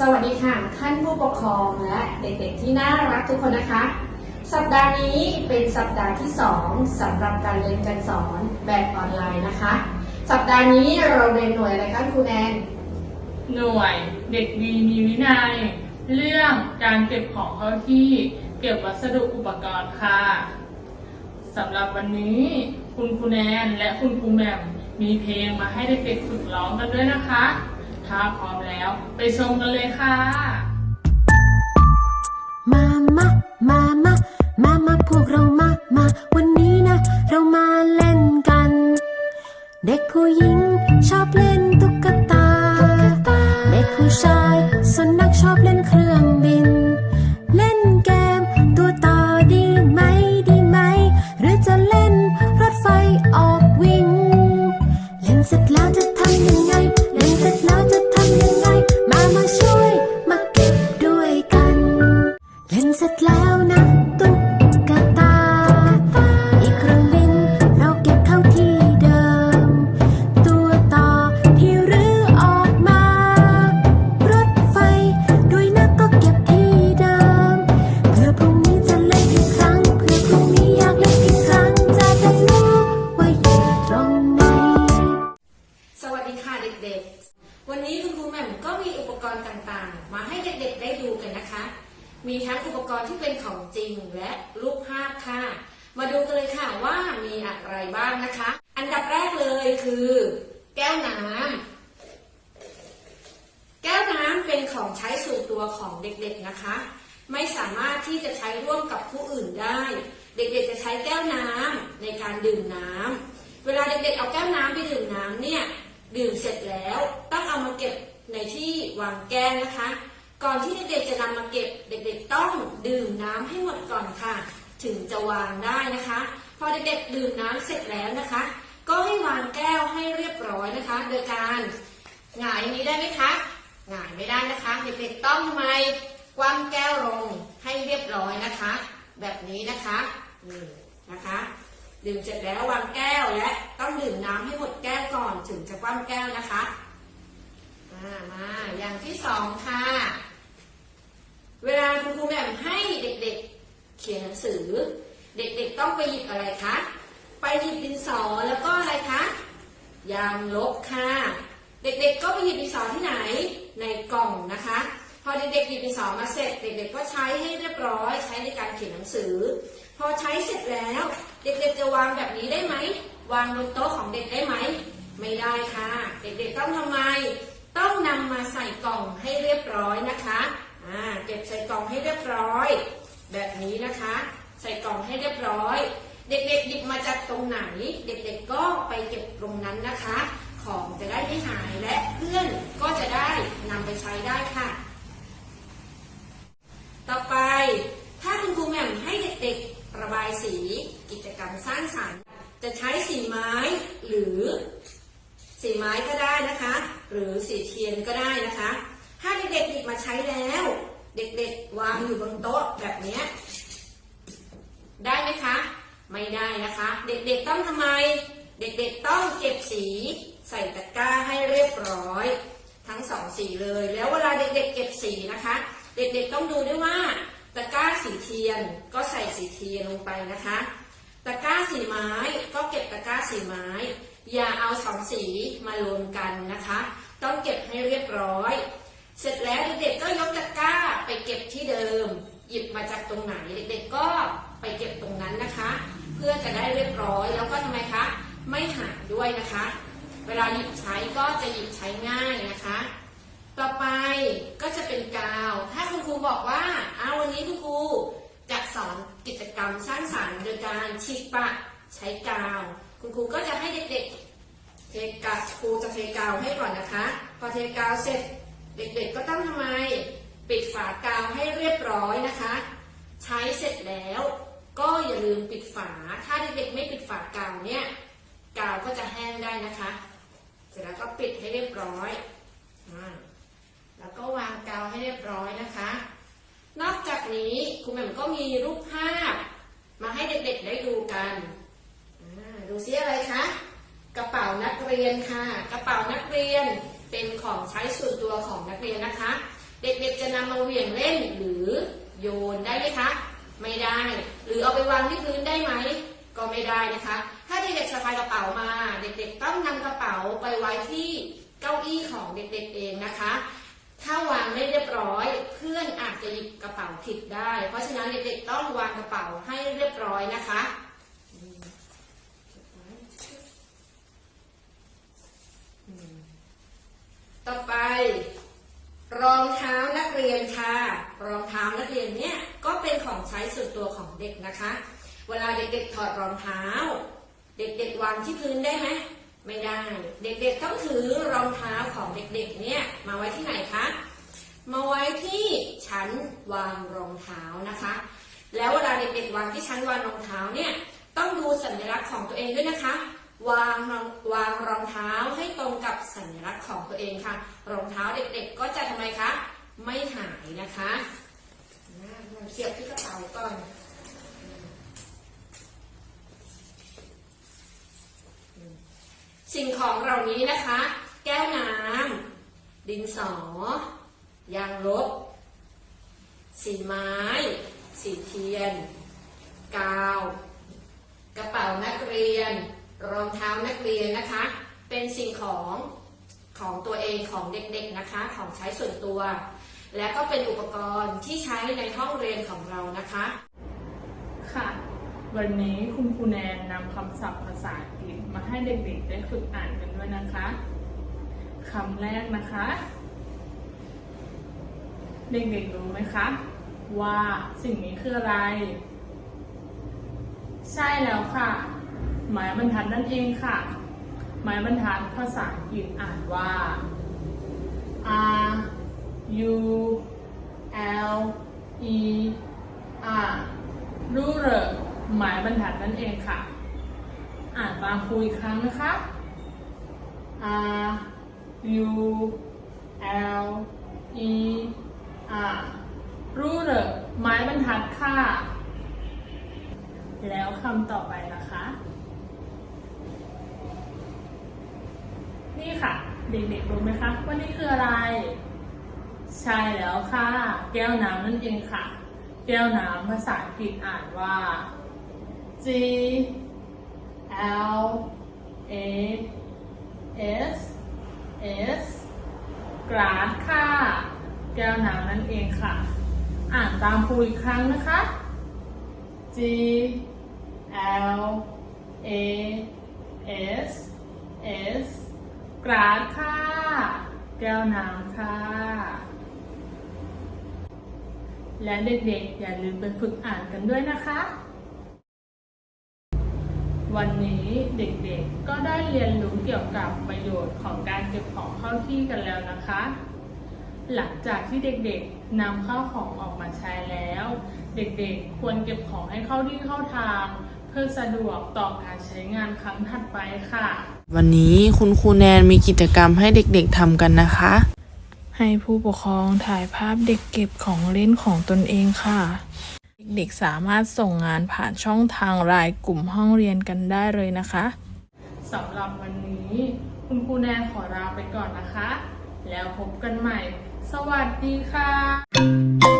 สวัสดีค่ะ ท่านผู้ปกครองและเด็กๆที่น่ารักทุกคนนะคะ สัปดาห์นี้เป็นสัปดาห์ที่ 2สำหรับการเรียนการสอนแบบออนไลน์นะคะ สัปดาห์นี้เราเรียนหน่วยอะไรคะครูแนนหน่วยเด็กดีมีวินัย เรื่องการเก็บของเข้าที่เก็บวัสดุอุปกรณ์ค่ะสำหรับวันนี้คุณครูแนนและคุณครูแหม่มมีเพลงมาให้เด็กๆฝึกร้องกันด้วยนะคะ ถ้าพร้อมแล้ว ไปชมกันเลยค่ะ มามามามามามาพวกเรามามา วันนี้นะ เรามาเล่นกัน เด็กผู้หญิงชอบเล่นตุ๊กตา เด็กผู้ชายส่วนนักชอบเล่นเครื่อง มีทั้งอุปกรณ์ที่เป็นของจริงและรูปภาพค่ะ มาดูกันเลยค่ะว่ามีอะไรบ้างนะคะ อันดับแรกเลยคือ แก้วน้ำ แก้วน้ำเป็นของใช้ส่วนตัวของเด็กๆนะคะ ไม่สามารถที่จะใช้ร่วมกับผู้อื่นได้ เด็กๆจะใช้แก้วน้ำในการดื่มน้ำ เวลาเด็กๆเอาแก้วน้ำไปดื่มน้ำเนี่ยดื่มเสร็จแล้วต้องเอามาเก็บในที่วางแก้วนะคะ ก่อนที่เด็กๆจะนำมาเก็บเด็กๆต้องดื่มน้ำให้หมดก่อนค่ะ ถึงจะวางได้นะคะ พอเด็กๆดื่มน้ำเสร็จแล้วนะคะ ก็ให้วางแก้วให้เรียบร้อยนะคะ โดยการหงายอย่างนี้ได้ไหมคะหงายไม่ได้นะคะ เด็กๆต้องทำไมคว่ำแก้วลงให้เรียบร้อยนะคะ แบบนี้นะคะนี่นะคะ ดื่มเสร็จแล้ววางแก้วและต้องดื่มน้ำให้หมดแก้วก่อนถึงจะคว่ำแก้วนะคะอ่ามาอย่างที่สองค่ะ เวลาคุณครูแม่ให้เด็กๆ เขียนหนังสือ เด็กๆต้องไปหยิบอะไรคะ ไปหยิบดินสอแล้วก็อะไรคะ ยางลบค่ะ เด็กๆก็ไปหยิบดินสอที่ไหน ในกล่องนะคะ พอเด็กๆหยิบดินสอมาเสร็จ เด็กๆก็ใช้ให้เรียบร้อย ใช้ในการเขียนหนังสือ พอใช้เสร็จแล้ว เด็กๆจะวางแบบนี้ได้ไหม วางบนโต๊ะของเด็กได้ไหม ไม่ได้ค่ะ เด็กๆต้องทำไม ต้องนำมาใส่กล่องให้เรียบร้อยนะคะ อ่าเก็บใส่กล่องให้เรียบร้อย แบบนี้นะคะ ใส่กล่องให้เรียบร้อย เด็กๆหยิบมาจากตรงไหน เด็กๆก็ไปเก็บตรงนั้นนะคะ ของจะได้ไม่หายและเพื่อนก็จะได้นำไปใช้ได้ค่ะ ต่อไปถ้าคุณครูแหม่มให้เด็กๆระบายสีกิจกรรมสร้างสรรค์ จะใช้สีไม้หรือสีไม้ก็ได้นะคะ หรือสีเทียนก็ได้นะคะ ถ้าเด็กๆหยิบมาใช้แล้ว เด็กๆ วางอยู่บนโต๊ะแบบเนี้ยได้ไหมคะ ไม่ได้นะคะ เด็กๆต้องทำไม เด็กๆต้องเก็บ สีใส่ตะกร้าให้เรียบร้อย ทั้งสองสีเลย แล้วเวลาเด็กๆเก็บสีนะคะ เด็กๆต้องดูด้วยว่าตะกร้าสีเทียนก็ใส่สีเทียนลงไปนะคะ ตะกร้าสีไม้ก็เก็บตะกร้าสีไม้ อย่าเอาสองสีมารวมกันนะคะ ต้องเก็บให้เรียบร้อย เสร็จแล้วเด็กๆก็ยกตะกร้าไปเก็บที่เดิม หยิบมาจากตรงไหนเด็กๆก็ไปเก็บตรงนั้นนะคะ เพื่อจะได้เรียบร้อยแล้วก็ทำไมคะ ไม่หายด้วยนะคะ เวลาหยิบใช้ก็จะหยิบใช้ง่ายนะคะ ต่อไปก็จะเป็นกาว ถ้าคุณครูบอกว่าเอาวันนี้คุณครูจะสอนกิจกรรมสร้างสรรค์โดยการฉีกปะใช้กาว คุณครูก็จะให้เด็กๆเทกาวครูจะเทกาวให้ก่อนนะคะ พอเทกาวเสร็จเด็กๆก็ต้องทำไม ปิดฝากาวให้เรียบร้อยนะคะ ใช้เสร็จแล้ว ก็อย่าลืมปิดฝา ถ้าเด็กๆไม่ปิดฝากาวเนี่ย กาวก็จะแห้งได้นะคะ เสร็จแล้วก็ปิดให้เรียบร้อยอแล้วก็วางกาวให้เรียบร้อยนะคะ นอกจากนี้ครูแหม่มก็มีรูปภาพ มาให้เด็กๆได้ดูกันดูซิอะไรคะกระเป๋านักเรียนค่ะ กระเป๋านักเรียนเป็นของใช้ส่วนตัวของนักเรียนนะคะ เด็กๆจะนำมาเหวี่ยงเล่นหรือโยนได้ไหมคะ ไม่ได้ หรือเอาไปวางที่พื้นได้ไหม ก็ไม่ได้นะคะ เด็กสะพายกระเป๋ามา เด็กๆต้องนำกระเป๋าไปไว้ที่เก้าอี้ของเด็กๆเองนะคะ ถ้าวางไม่เรียบร้อย เพื่อนอาจจะหยิบกระเป๋าผิดได้ เพราะฉะนั้นเด็กๆต้องวางกระเป๋าให้เรียบร้อยนะคะต่อไป รองเท้านักเรียนค่ะ รองเท้านักเรียนเนี่ยก็เป็นของใช้ส่วนตัวของเด็กนะคะ เวลาเด็กๆถอดรองเท้า เด็กๆวางที่พื้นได้ไหมไม่ได้ เด็กๆต้องถือรองเท้าของเด็กๆเนี่ยมาไว้ที่ไหนคะ มาไว้ที่ชั้นวางรองเท้านะคะ แล้วเวลาเด็กๆวางที่ชั้นวางรองเท้าเนี่ยต้องดูสัญลักษณ์ของตัวเองด้วยนะคะ วางรองวางรองเท้าให้ตรงกับสัญลักษณ์ของตัวเองค่ะ รองเท้าเด็กๆก็จะทำไมคะ ไม่หายนะคะนะเสียบที่กระเป๋าก่อน สิ่งของเหล่านี้นะคะ แก้วน้ำดินสอ ยางลบ สีไม้ สีเทียน กาว กระเป๋านักเรียน รองเท้านักเรียนนะคะ เป็นสิ่งของของตัวเองของเด็กๆนะคะ ของใช้ส่วนตัว และก็เป็นอุปกรณ์ที่ใช้ในห้องเรียนของเรานะคะค่ะ วันนี้คุณครูแนนนำคำศัพท์ภาษาอังกฤษมาให้เด็กๆได้ฝึกอ่านกันด้วยนะคะคำแรกนะคะ เด็กๆรู้ไหมคะ ว่าสิ่งนี้คืออะไร ใช่แล้วค่ะ หมายบรรทัดนั่นเองค่ะ หมายบรรทัดภาษาอังกฤษอ่านว่า R U L E R ruler หมายบรรทัดนั่นเองค่ะ อ่านตามครูอีกครั้งนะคะ R U L E R ruler ไม้บรรทัดค่ะ แล้วคำต่อไปนะคะ นี่ค่ะ เด็กๆรู้ไหมคะว่านี่คืออะไร ใช่แล้วค่ะ แก้วน้ำนั่นเองค่ะ แก้วน้ำภาษาอังกฤษอ่านว่า G L A S S กราดค่ะ แก้วน้ำนั่นเองค่ะ อ่านตามครูอีกครั้งนะคะ G L A S S กราดค่ะ แก้วน้ำค่ะ และเด็กๆ อย่าลืมไปฝึกอ่านกันด้วยนะคะ วันนี้เด็กๆ ก็ได้เรียนรู้เกี่ยวกับประโยชน์ของการเก็บของเข้าที่กันแล้วนะคะ หลังจากที่เด็กๆนำข้าวของออกมาใช้แล้ว เด็กๆควรเก็บของให้เข้าที่เข้าทาง เพื่อสะดวกต่อการใช้งานครั้งถัดไปค่ะ วันนี้คุณครูแนนมีกิจกรรมให้เด็กๆทำกันนะคะ ให้ผู้ปกครองถ่ายภาพเด็กเก็บของเล่นของตนเองค่ะ เด็กๆสามารถส่งงานผ่านช่องทางรายกลุ่มห้องเรียนกันได้เลยนะคะสำหรับวันนี้คุณครูแนนขอลาไปก่อนนะคะ แล้วพบกันใหม่ สวัสดีค่ะ